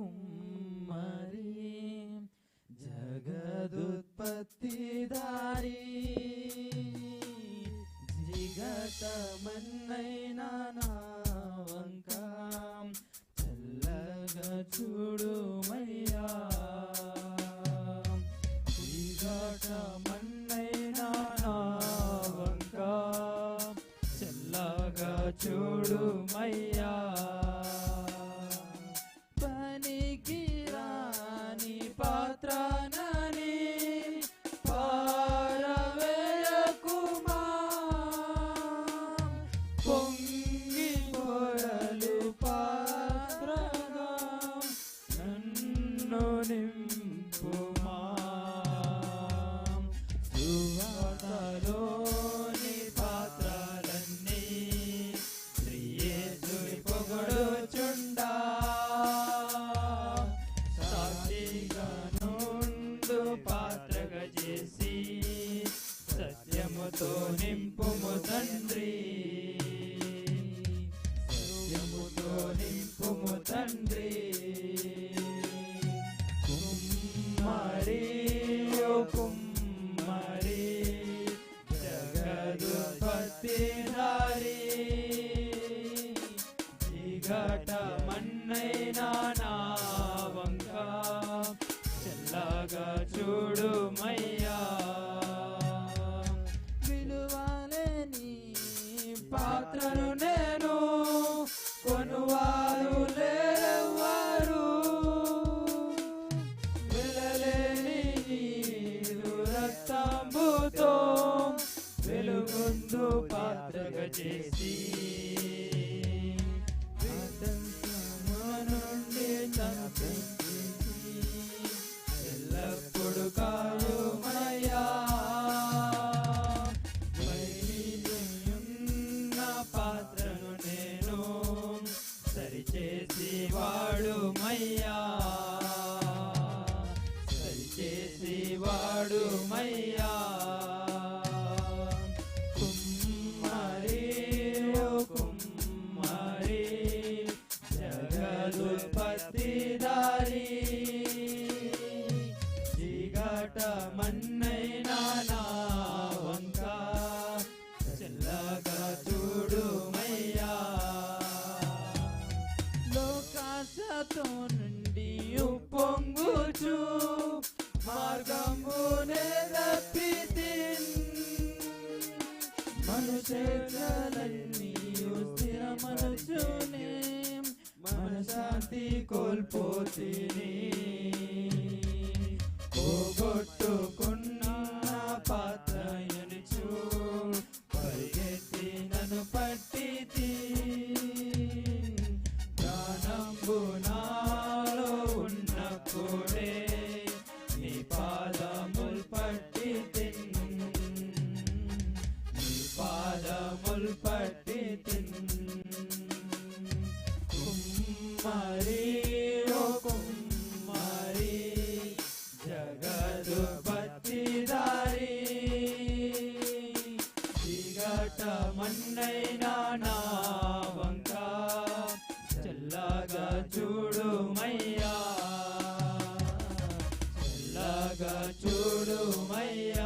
కుమ్మరి జగదుత్పత్తిదారి. జిగటమన్నైనా నా వంక చల్లగా నన్ను నింపుమా ఘట మన్నైనా నా వంక. చల్లగా చూడుమయ్యా విలువలేని పాత్రను నేను కొనువారు లేవారు వెలలేని నీరు రక్తంబుతో వెలుగొందు పాత్రగా చేసి. మన్నైనా నా వంక చల్లగా చూడుమయ్యా. లోకాశతో నుండి పొంగుచు మార్గమునే తప్పితి మనుషులన్నీ స్థిర మనశాంతి కోల్పోతిని. పోగొట్టుకున్న పాత్ర ఎనుచు పరిగెత్తి నన్ను పట్టితి ప్రాణంబు నాలో ఉన్నప్పుడే నీ పాదముల్ పట్టి నీ పాదముల్ పట్టి మన్నైనా నా వంక చల్లగా చూడుమయ్యా చల్లగా చూడుమయ్యా